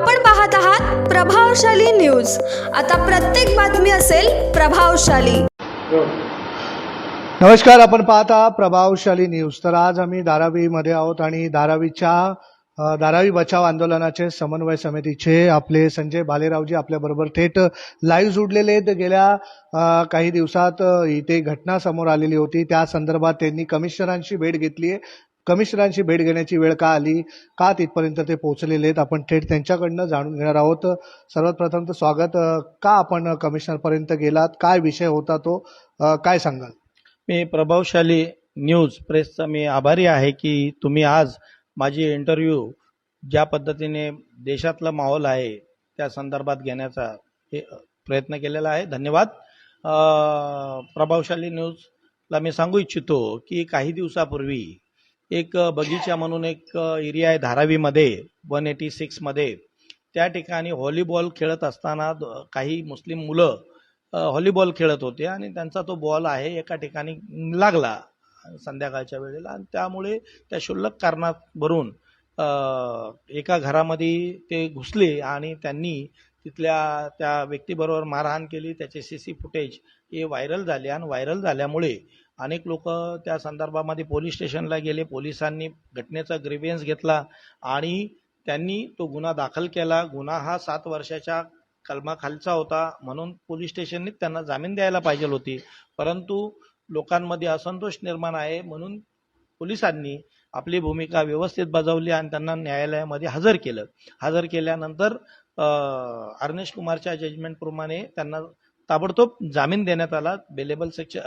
आपण पाहत आहात प्रभावशाली न्यूज. आता प्रत्येक बातमी असेल प्रभावशाली. नमस्कार आपण पाहता प्रभावशाली न्यूज. तर आज आम्ही धारावीमध्ये आहोत आणि धारावीच्या धारावी बचाव आंदोलनाचे समन्वय समितीचे आपले संजय भालेरावजी आपल्याबरोबर थेट लाईव्ह जुडलेले आहेत. गेल्या काही दिवसात इथे घटना समोर आलेली होती. त्या संदर्भात त्यांनी कमिशनरांशी भेट घेतली आहे. कमिशनरांची भेट घेण्याची वेळ का आली? का तिथपर्यंत ते पोहोचलेले आहेत? आपण थेट त्यांच्याकडनं जाणून घेणार आहोत. सर्वात प्रथम तर स्वागत. का आपण कमिशनरपर्यंत गेलात? काय विषय होता तो? काय सांगाल? मी प्रभावशाली न्यूज प्रेसचा मी आभारी आहे की तुम्ही आज माझी इंटरव्ह्यू ज्या पद्धतीने देशातला माहोल आहे त्या संदर्भात घेण्याचा हे प्रयत्न केलेला आहे. धन्यवाद. प्रभावशाली न्यूजला मी सांगू इच्छितो की काही दिवसापूर्वी एक बगीचा म्हणून एक एरिया आहे धारावीमध्ये वन एटी सिक्समध्ये त्या ठिकाणी व्हॉलीबॉल खेळत असताना काही मुस्लिम मुलं हॉलीबॉल व्हॉलीबॉल खेळत होते आणि त्यांचा तो बॉल आहे एका ठिकाणी लागला संध्याकाळच्या वेळेला. आणि त्यामुळे त्या क्षुल्लक कारणात भरून एका घरामध्ये ते घुसले आणि त्यांनी तिथल्या त्या व्यक्तीबरोबर मारहाण केली त्याचे सी सी फुटेज हे व्हायरल झाले आणि व्हायरल झाल्यामुळे अनेक लोक त्या संदर्भामध्ये पोलीस स्टेशनला गेले. पोलिसांनी घटनेचा ग्रिव्हियन्स घेतला आणि त्यांनी तो गुन्हा दाखल केला. गुन्हा हा सात वर्षाच्या कलमाखालचा होता म्हणून पोलीस स्टेशनने त्यांना जामीन द्यायला पाहिजे होती. परंतु लोकांमध्ये असंतोष निर्माण आहे म्हणून पोलिसांनी आपली भूमिका व्यवस्थित बजावली आणि त्यांना न्यायालयामध्ये हजर केलं. हजर केल्यानंतर अर्नेश कुमारच्या जजमेंटप्रमाणे त्यांना ताबडतोब जामीन देण्यात आला. बेलेबल सेक्शन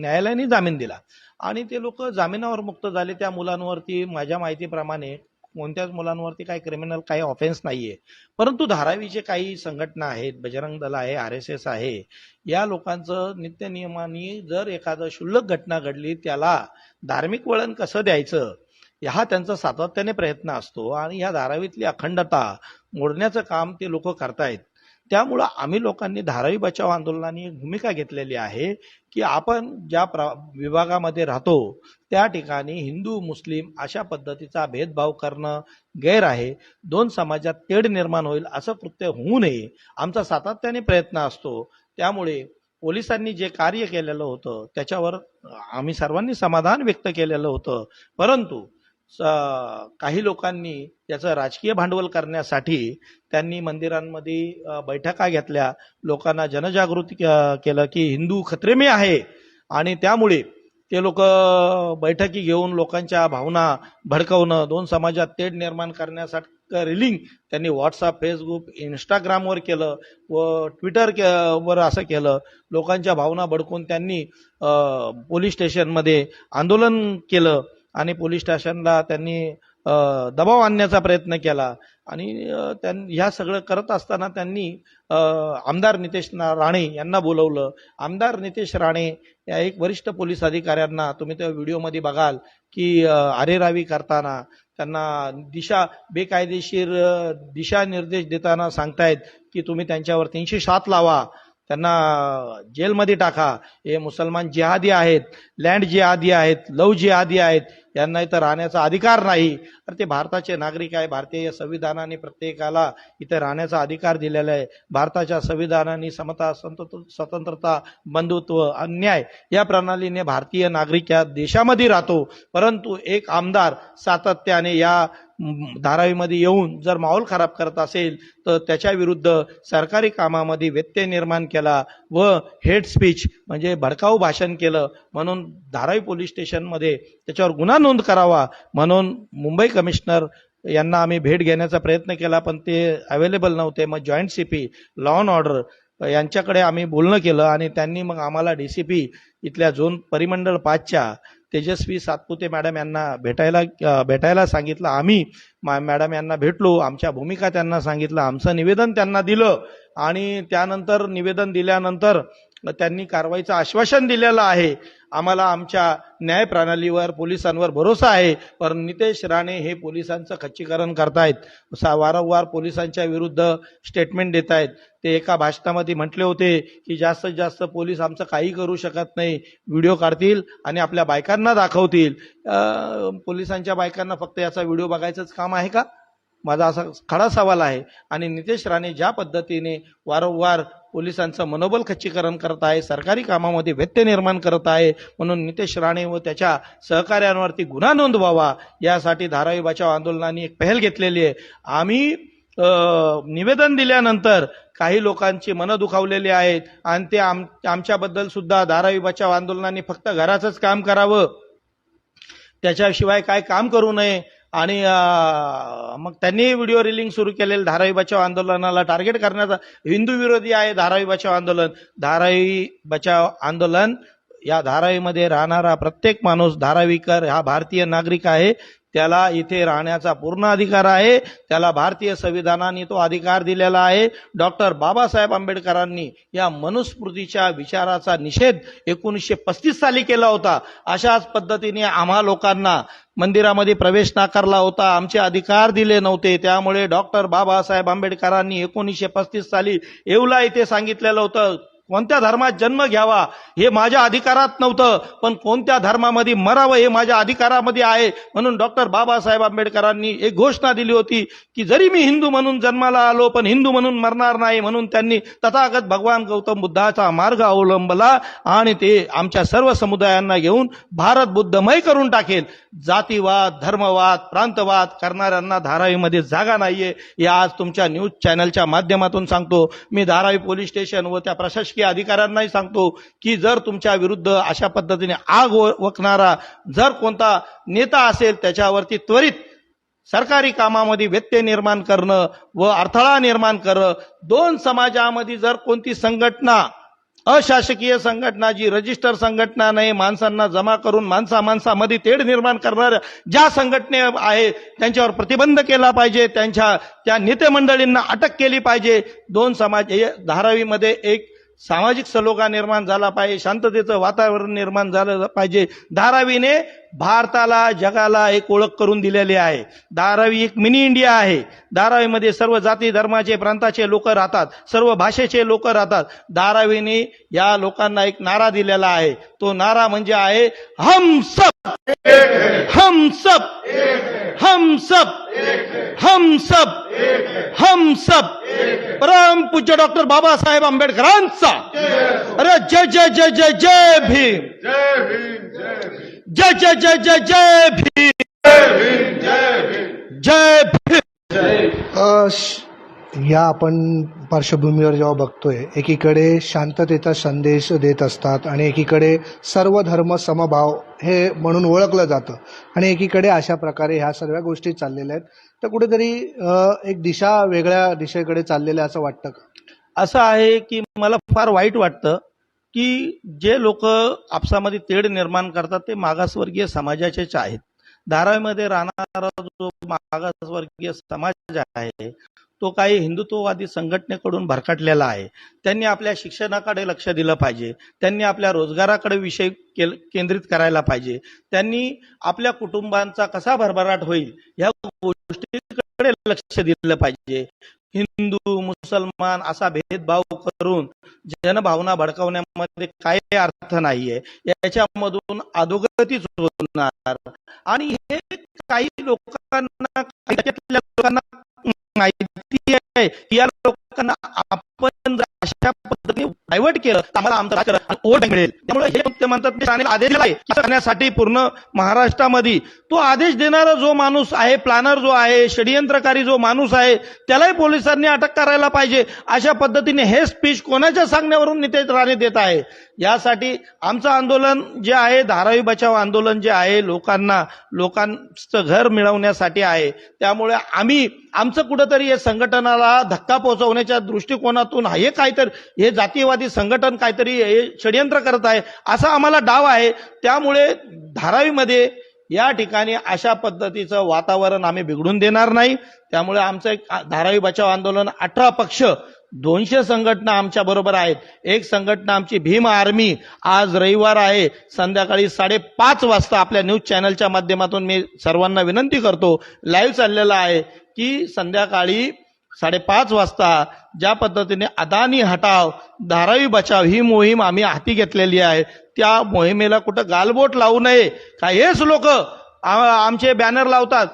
न्यायालयाने जामीन दिला. आणि ते लोक जामिनावर मुक्त झाले. त्या मुलांवरती माझ्या माहितीप्रमाणे कोणत्याच मुलांवरती काही क्रिमिनल काही ऑफेन्स नाहीये. परंतु धारावीचे काही संघटना आहेत. बजरंग दल आहे आर एस एस आहे. या लोकांचं नित्यनियमाने जर एखादं क्षुल्लक घटना घडली त्याला धार्मिक वळण कसं द्यायचं? हा त्यांचा सातत्याने प्रयत्न असतो आणि ह्या धारावीतली अखंडता मोडण्याचं काम ते लोक करतायत. त्यामुळं आम्ही लोकांनी धारावी बचाव आंदोलनाने एक भूमिका घेतलेली आहे की आपण ज्या प्र विभागामध्ये राहतो त्या ठिकाणी हिंदू मुस्लिम अशा पद्धतीचा भेदभाव करणं गैर आहे. दोन समाजात तेढ निर्माण होईल असं कृत्य होऊ नये. आमचा सातत्याने प्रयत्न असतो. त्यामुळे पोलिसांनी जे कार्य केलेलं होतं त्याच्यावर आम्ही सर्वांनी समाधान व्यक्त केलेलं होतं. परंतु काही लोकांनी त्याचं राजकीय भांडवल करण्यासाठी त्यांनी मंदिरांमध्ये बैठका घेतल्या. लोकांना जनजागृती केलं की हिंदू खतरे में आहे. आणि त्यामुळे ते लोक बैठकी घेऊन लोकांच्या भावना भडकवणं दोन समाजात तेढ निर्माण करण्यासाठी रिलिंग त्यांनी व्हॉट्सअप फेसबुक इंस्टाग्रामवर केलं व ट्विटर के- वर असं केलं. लोकांच्या भावना भडकून त्यांनी पोलीस स्टेशनमध्ये आंदोलन केलं. आणि पोलीस स्टेशनला त्यांनी दबाव आणण्याचा प्रयत्न केला. आणि त्यां ह्या सगळं करत असताना त्यांनी आमदार नितेश राणे यांना बोलवलं. आमदार नितेश राणे या एक वरिष्ठ पोलीस अधिकाऱ्यांना तुम्ही त्या व्हिडिओमध्ये बघाल की आरेरावी अरेरावी करताना त्यांना दिशा बेकायदेशीर दिशानिर्देश देताना सांगतायत की तुम्ही त्यांच्यावर तीनशे सात लावा. त्यांना जेलमध्ये टाका. हे मुसलमान जिहादी आहेत लँड जिहादी आहेत लव जिहादी आहेत. यांना इथं राहण्याचा अधिकार नाही. तर ते भारताचे नागरिक आहे. भारतीय संविधानाने प्रत्येकाला इथे राहण्याचा अधिकार दिलेला आहे. भारताच्या संविधानाने समता संत- स्वतंत्रता बंधुत्व अन्याय या प्रणालीने भारतीय नागरिक या देशामध्ये राहतो. परंतु एक आमदार सातत्याने या धारावीमध्ये येऊन जर माहोल खराब करत असेल तर त्याच्या विरुद्ध सरकारी कामामध्ये व्यत्यय निर्माण केला व हेड स्पीच म्हणजे भडकाऊ भाषण केलं. म्हणून धारावी पोलीस स्टेशनमध्ये त्याच्यावर गुन्हा नोंद करावा. म्हणून मुंबई कमिशनर यांना आम्ही भेट घेण्याचा प्रयत्न केला पण ते अवेलेबल नव्हते. मग joint C P law and order यांच्याकडे आम्ही बोलणं केलं आणि त्यांनी मग आम्हाला डी सी पी इथल्या झोन परिमंडळ पाचच्या तेजस्वी सातपुते मॅडम यांना भेटायला भेटायला सांगितलं. आम्ही मॅडम यांना भेटलो. आमच्या भूमिका त्यांना सांगितलं. आमचं निवेदन त्यांना दिलं. आणि त्यानंतर निवेदन दिल्यानंतर त्यांनी कारवाईचं आश्वासन दिलेलं आहे. आम्हाला आमच्या न्यायप्रणालीवर पोलिसांवर भरोसा आहे. पण नितेश राणे हे पोलिसांचं खच्चीकरण करतायत. सा- वारंवार पोलिसांच्या विरुद्ध स्टेटमेंट देत आहेत ते एका भाषणामध्ये म्हटले होते की जास्तीत जास्त पोलीस आमचं काही करू शकत नाही. व्हिडिओ काढतील आणि आपल्या बायकांना दाखवतील. पोलिसांच्या बायकांना फक्त याचा व्हिडिओ बघायचंच काम आहे का? माझा असा खडा सवाल आहे. आणि नितेश राणे ज्या पद्धतीने वारंवार पोलिसांचं मनोबल खच्चीकरण करत आहे सरकारी कामामध्ये व्यत्यय निर्माण करत आहे म्हणून नितेश राणे व त्याच्या सहकाऱ्यांवरती गुन्हा नोंदवावा यासाठी धारावी बचाव आंदोलनाने एक पहल घेतलेली आहे. आम्ही निवेदन दिल्यानंतर काही लोकांची मनं दुखावलेली आहेत आणि ते आम आमच्याबद्दल सुद्धा धारावी बचाव आंदोलनाने फक्त घराचंच काम करावं. त्याच्याशिवाय काय काम करू नये? आणि मग त्यांनी व्हिडिओ रिलिंग सुरू केलेलं धारावी बचाव आंदोलनाला टार्गेट करण्याचा हिंदू विरोधी आहे धारावी बचाव आंदोलन. धारावी बचाव आंदोलन या धारावीमध्ये राहणारा प्रत्येक माणूस धारावीकर हा भारतीय नागरिक आहे. त्याला इथे राहण्याचा पूर्ण अधिकार आहे. त्याला भारतीय संविधानाने तो अधिकार दिलेला आहे. डॉक्टर बाबासाहेब आंबेडकरांनी या मनुस्मृतीच्या विचाराचा निषेध एकोणीसशे पस्तीस साली केला होता. अशाच पद्धतीने आम्हा लोकांना मंदिरामध्ये प्रवेश नाकारला होता. आमचे अधिकार दिले नव्हते. त्यामुळे डॉक्टर बाबासाहेब आंबेडकरांनी एकोणीसशे पस्तीस साली येवला इथे सांगितलेलं होतं. कोणत्या धर्मात जन्म घ्यावा हे माझ्या अधिकारात नव्हतं पण कोणत्या धर्मामध्ये मरावं हे माझ्या अधिकारामध्ये आहे म्हणून डॉक्टर बाबासाहेब आंबेडकरांनी एक घोषणा दिली होती की जरी मी हिंदू म्हणून जन्माला आलो पण हिंदू म्हणून मरणार नाही म्हणून त्यांनी तथागत भगवान गौतम बुद्धाचा मार्ग अवलंबला आणि ते आमच्या सर्व समुदायांना घेऊन भारत बुद्धमय करून टाकेल. जातीवाद धर्मवाद प्रांतवाद करणाऱ्यांना धारावीमध्ये जागा नाहीये हे आज तुमच्या न्यूज चॅनलच्या माध्यमातून सांगतो. मी धारावी पोलीस स्टेशन व त्या प्रशासकीय अधिकाऱ्यांनाही सांगतो की जर तुमच्या विरुद्ध अशा पद्धतीने आग वखणारा वकणारा जर कोणता नेता असेल त्याच्यावरती त्वरित सरकारी कामामध्ये व्यत्यय निर्माण करणं व अडथळा निर्माण करणं दोन समाजामध्ये जर कोणती संघटना अशासकीय संघटना जी रजिस्टर संघटना नाही माणसांना जमा करून माणसा माणसामध्ये तेढ निर्माण करणाऱ्या ज्या संघटने आहे त्यांच्यावर प्रतिबंध केला पाहिजे त्यांच्या त्या नेते मंडळींना अटक केली पाहिजे दोन समाज धारावीमध्ये एक सामाजिक सलोखा निर्माण झाला पाहिजे शांततेचं वातावरण निर्माण झालं पाहिजे. धारावीने भारताला जगाला एक ओळख करून दिलेली आहे. धारावी एक मिनी इंडिया आहे. धारावीमध्ये सर्व जाती धर्माचे प्रांताचे लोक राहतात सर्व भाषेचे लोक राहतात. धारावीने या लोकांना एक नारा दिलेला आहे. तो नारा म्हणजे आहे हम सब हम सब हम सब हम सब हम सब परम पूज्य डॉक्टर बाबासाहेब आंबेडकरांचा. अरे जय जय जय जय जय भीम. जय जय जय जय जय भीम. जय भीम. या आपण पार्श्वभूमीवर जेव्हा बघतोय एकीकडे शांततेचा संदेश देत असतात आणि एकीकडे सर्व धर्म समभाव हे म्हणून ओळखलं जातं. आणि एकीकडे अशा प्रकारे ह्या सर्व गोष्टी चाललेल्या आहेत. तर कुठेतरी एक दिशा वेगळ्या दिशेकडे चाललेल्या असं वाटतं का? असं आहे की मला फार वाईट वाटतं की जे लोक आपसामध्ये तेढ निर्माण करतात ते मागासवर्गीय समाजाचेच आहेत. धारावीमध्ये राहणारा जो मागासवर्गीय समाज आहे तो काही हिंदुत्ववादी संघटनेकडून भरकटलेला आहे. त्यांनी आपल्या शिक्षणाकडे लक्ष दिलं पाहिजे. त्यांनी आपल्या रोजगाराकडे विषय केल केंद्रित करायला पाहिजे. त्यांनी आपल्या कुटुंबांचा कसा भरभराट होईल या गोष्टीकडे लक्ष दिलं पाहिजे. हिंदू मुसलमान असा भेदभाव करून जनभावना भडकवण्यामध्ये काही अर्थ नाहीये. याच्यामधून अधोगतीच होणार. आणि हे काही लोकांना लोकांना माहिती आहे की या लोकांना आपण अशा पद्धतीने डायव्हर्ट केलं तर आम्हाला आमचं राजकारण आणि ओट मिळेल. त्यामुळे हे ते म्हणतात की राणेला आदेश दिलाय करण्यासाठी पूर्ण महाराष्ट्रामध्ये. तो आदेश देणारा जो माणूस आहे प्लॅनर जो आहे षडयंत्रकारी जो माणूस आहे त्यालाही पोलिसांनी अटक करायला पाहिजे. अशा पद्धतीने हे स्पीच कोणाच्या सांगण्यावरून नितेश राणे देत आहे? यासाठी आमचं आंदोलन जे आहे धारावी बचाव आंदोलन जे आहे लोकांना लोकांचं घर मिळवण्यासाठी आहे. त्यामुळे आम्ही आमचं कुठंतरी हे संघटनाला धक्का पोहोचवण्याच्या दृष्टिकोनातून हे काहीतरी हे जातीयवादी संघटन काहीतरी हे षडयंत्र करत आहे असा आम्हाला डाव आहे. त्यामुळे धारावीमध्ये या ठिकाणी अशा पद्धतीचं वातावरण आम्ही बिघडून देणार नाही. त्यामुळे आमचं एक धारावी बचाव आंदोलन अठरा पक्ष दोनशे संघटना आमच्या बरोबर आहेत. एक संघटना आमची भीम आर्मी आज रविवार आहे. संध्याकाळी साडेपाच वाजता आपल्या न्यूज चॅनलच्या माध्यमातून मी सर्वांना विनंती करतो लाईव्ह चाललेला आहे की संध्याकाळी साडेपाच वाजता ज्या पद्धतीने अदानी हटाव धारावी बचाव ही मोहीम आम्ही हाती घेतलेली आहे. त्या मोहिमेला कुठं गालबोट लावू नये. का हेच लोक आमचे बॅनर लावतात.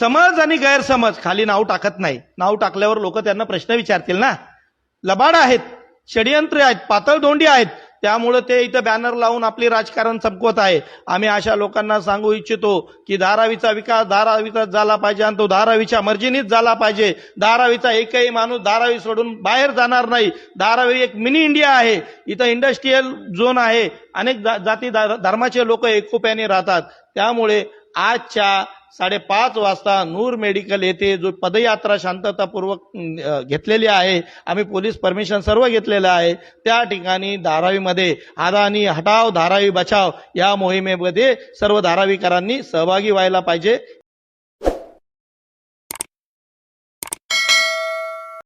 समज आणि गैरसमज. खाली नाव टाकत नाही. नाव टाकल्यावर लोक त्यांना प्रश्न विचारतील ना. लबाड आहेत. षडयंत्र आहेत. पातळ दोंडी आहेत. त्यामुळे ते इथं बॅनर लावून आपली राजकारण चमकवत आहे. आम्ही अशा लोकांना सांगू इच्छितो की धारावीचा विकास धारावीचा झाला पाहिजे आणि तो धारावीच्या मर्जीनीच झाला पाहिजे. धारावीचा एकही माणूस धारावी सोडून बाहेर जाणार नाही. धारावी एक मिनी इंडिया आहे. इथं इंडस्ट्रीयल झोन आहे. अनेक जा- जाती धर्माचे लोक एकोप्याने राहतात. त्यामुळे आजच्या साडेपाच वाजता नूर मेडिकल येथे जो पदयात्रा शांततापूर्वक घेतलेली आहे आम्ही पोलीस परमिशन सर्व घेतलेलं आहे त्या ठिकाणी धारावीमध्ये आदानी हटाव धारावी बचाव या मोहिमेमध्ये सर्व धारावीकरांनी सहभागी व्हायला पाहिजे.